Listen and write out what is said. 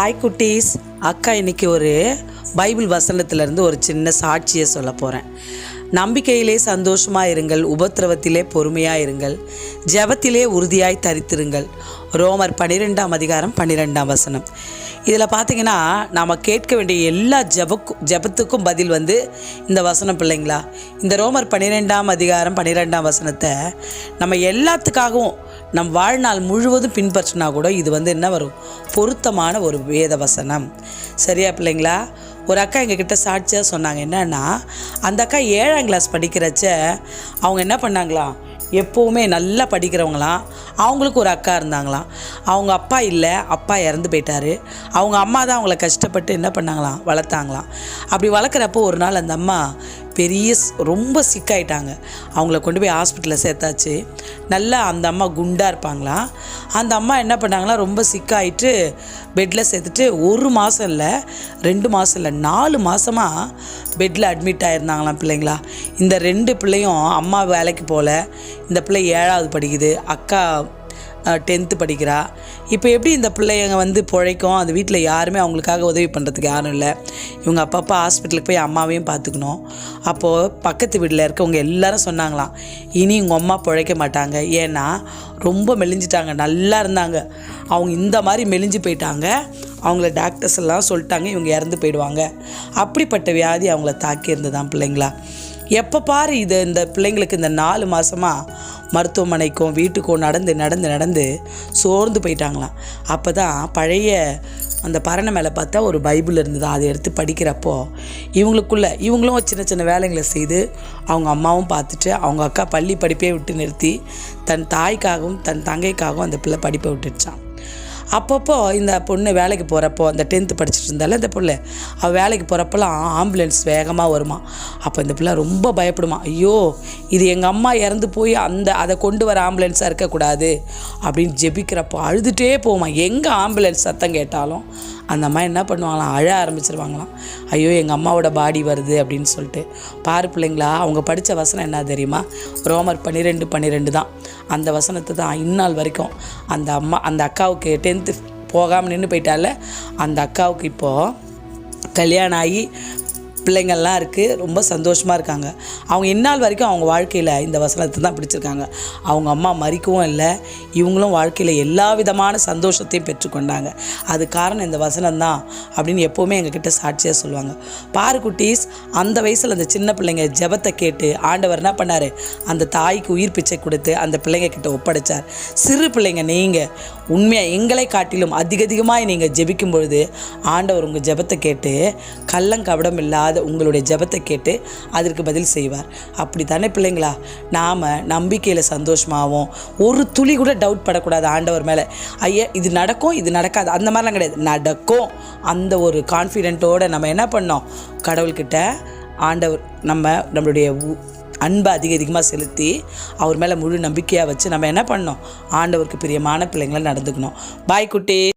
Hi குட்டீஸ். அக்கா இன்றைக்கி ஒரு பைபிள் வசனத்துலேருந்து ஒரு சின்ன சாட்சியை சொல்ல போகிறேன் நம்பிக்கையிலே சந்தோஷமாக இருங்கள் உபத்திரவத்திலே பொறுமையாக இருங்கள் ஜெபத்திலே உறுதியாய் தரித்திருங்கள். ரோமர் பன்னிரெண்டாம் அதிகாரம் பன்னிரெண்டாம் வசனம். இதில் பார்த்தீங்கன்னா நாம் கேட்க வேண்டிய எல்லா ஜபக்கும் ஜெபத்துக்கும் பதில் வந்து இந்த வசனம் பிள்ளைங்களா. இந்த ரோமர் பன்னிரெண்டாம் அதிகாரம் பன்னிரெண்டாம் வசனத்தை நம்ம எல்லாத்துக்காகவும் நம் வாழ்நாள் முழுவதும் பின்பற்றினா கூட இது வந்து என்ன வரும்? பொருத்தமான ஒரு வேத வசனம். சரியா பிள்ளைங்களா? ஒரு அக்கா எங்ககிட்ட சாட்சியாக சொன்னாங்க என்னன்னா அந்த அக்கா ஏழாம் கிளாஸ் படிக்கிறச்ச அவங்க என்ன பண்ணாங்களாம் எப்போவுமே நல்லா படிக்கிறவங்களாம். அவங்களுக்கு ஒரு அக்கா இருந்தாங்களாம். அவங்க அப்பா இல்லை அப்பா இறந்து போயிட்டார். அவங்க அம்மா தான் அவங்கள கஷ்டப்பட்டு என்ன பண்ணாங்களாம்? வளர்த்தாங்களாம். அப்படி வளர்க்குறப்போ ஒரு நாள் அந்த அம்மா பெரிய ஸ்- ரொம்ப சிக்காயிட்டாங்க அவங்கள கொண்டு போய் ஹாஸ்பிட்டலில் சேர்த்தாச்சு. நல்லா அந்த அம்மா குண்டாக இருப்பாங்களாம் அந்த அம்மா என்ன பண்ணாங்களா ரொம்ப சிக்காயிட்டு பெட்டில் சேர்த்துட்டு ஒரு மாதம் இல்லை ரெண்டு மாதம் இல்லை நாலு மாதமாக பெட்டில் அட்மிட் ஆகிருந்தாங்களாம் பிள்ளைங்களா. இந்த ரெண்டு பிள்ளையும் அம்மா வேலைக்கு போகல இந்த பிள்ளை ஏழாவது படிக்குது அக்கா டென்த்து படிக்கிறா. இப்போ எப்படி இந்த பிள்ளைங்க வந்து பிழைக்கும்? அந்த வீட்டில் யாருமே அவங்களுக்காக உதவி பண்ணுறதுக்கு யாரும் இல்லை. இவங்க அப்பப்போ ஹாஸ்பிட்டலுக்கு போய் அம்மாவையும் பார்த்துக்கணும். அப்போது பக்கத்து வீட்டில் இருக்கவங்க எல்லாரும் சொன்னாங்களாம் இனி உங்கள் அம்மா பிழைக்க மாட்டாங்க. ஏன்னா ரொம்ப மெலிஞ்சிட்டாங்க நல்லா இருந்தாங்க. அவங்க இந்த மாதிரி மெலிஞ்சு போயிட்டாங்க. அவங்கள டாக்டர்ஸ் எல்லாம் சொல்லிட்டாங்க இவங்க இறந்து போயிடுவாங்க. அப்படிப்பட்ட வியாதி அவங்கள தாக்கி பிள்ளைங்களா. எப்போ பாரு இது இந்த பிள்ளைங்களுக்கு இந்த நாலு மாதமாக மருத்துவமனைக்கும் வீட்டுக்கும் நடந்து நடந்து நடந்து சோர்ந்து போயிட்டாங்களாம். அப்போ தான் பழைய அந்த பரணை மேலே பார்த்தா ஒரு பைபிள் இருந்தது. அதை எடுத்து படிக்கிறப்போ இவங்களுக்குள்ள இவங்களும் சின்ன சின்ன வேலைங்களை செய்து அவங்க அம்மாவும் பார்த்துட்டு அவங்க அக்கா பள்ளி படிப்பே விட்டு நிறுத்தி தன் தாய்க்காகவும் தன் தங்கைக்காகவும் அந்த பிள்ளை படிப்பை விட்டுடுச்சான் அப்பப்போ இந்த பொண்ணு வேலைக்கு போகிறப்போ அந்த டென்த்து படிச்சுட்டு இருந்தால இந்த பிள்ளை அவள் வேலைக்கு போகிறப்பெல்லாம் ஆம்புலன்ஸ் வேகமாக வருமா. அப்போ இந்த பிள்ளை ரொம்ப பயப்படுமா. ஐயோ இது எங்கள் அம்மா இறந்து போய் அந்த அதை கொண்டு வர ஆம்புலன்ஸாக இருக்கக்கூடாது அப்படின்னு ஜெபிக்கிறப்போ அழுதுகிட்டே போமா. எங்கே ஆம்புலன்ஸ் சத்தம் கேட்டாலும் அந்த அம்மா என்ன பண்ணுவாங்களாம் அழ ஆரம்பிச்சிருவாங்களாம். ஐயோ எங்கள் அம்மாவோட பாடி வருது அப்படின்னு சொல்லிட்டு. பாரு பிள்ளைங்களா அவங்க படித்த வசனம் என்ன தெரியுமா? ரோமர் பன்னிரெண்டு பன்னிரெண்டு தான். அந்த வசனத்தை தான் இந்நாள் வரைக்கும் அந்த அம்மா அந்த அக்காவுக்கு டென்த் போகாமல் நின்று போயிட்டால அந்த அக்காவுக்கு இப்போது கல்யாணம் ஆகி பிள்ளைங்கள்லாம் இருக்குது ரொம்ப சந்தோஷமாக இருக்காங்க. அவங்க இந்நாள் வரைக்கும் அவங்க வாழ்க்கையில் இந்த வசனத்தை தான் பிடிச்சிருக்காங்க. அவங்க அம்மா மறிக்கவும் இல்லை இவங்களும் வாழ்க்கையில் எல்லா விதமான சந்தோஷத்தையும் பெற்றுக்கொண்டாங்க. அது காரணம் இந்த வசனம் தான் அப்படின்னு எப்போவுமே எங்ககிட்ட சாட்சியாக சொல்லுவாங்க. பாரு குட்டீஸ் அந்த வயசில் அந்த சின்ன பிள்ளைங்க ஜெபத்தை கேட்டு ஆண்டவர் என்ன பண்ணார்? அந்த தாய்க்கு உயிர் பிச்சை கொடுத்து அந்த பிள்ளைங்க கிட்ட ஒப்படைச்சார். சிறு பிள்ளைங்க நீங்கள் உண்மையாக எங்களை காட்டிலும் அதிக அதிகமாக நீங்கள் ஜெபிக்கும் பொழுது ஆண்டவர் உங்கள் ஜெபத்தை கேட்டு கள்ளங்கபடம் இல்லாத உங்களுடைய ஜெபத்தை கேட்டு அதற்கு பதில் செய்வார். அப்படி தானே பிள்ளைங்களா? நாம் நம்பிக்கையில் சந்தோஷமாகவும் ஒரு துளி கூட டவுட் படக்கூடாது ஆண்டவர் மேலே. ஐயா இது நடக்கும் இது நடக்காது. அந்த மாதிரிலாம் கிடையாது. நடக்கும். அந்த ஒரு கான்ஃபிடென்ட்டோடு நம்ம என்ன பண்ணோம்? கடவுள்கிட்ட ஆண்டவர் நம்ம நம்மளுடைய உ- அன்பை அதிக அதிகமாக செலுத்தி அவர் மேலே முழு நம்பிக்கையாக வச்சு நம்ம என்ன பண்ணோம்? ஆண்டவருக்கு பிரியமான பிள்ளைங்களை நடந்துக்கணும். பாய் குட்டி.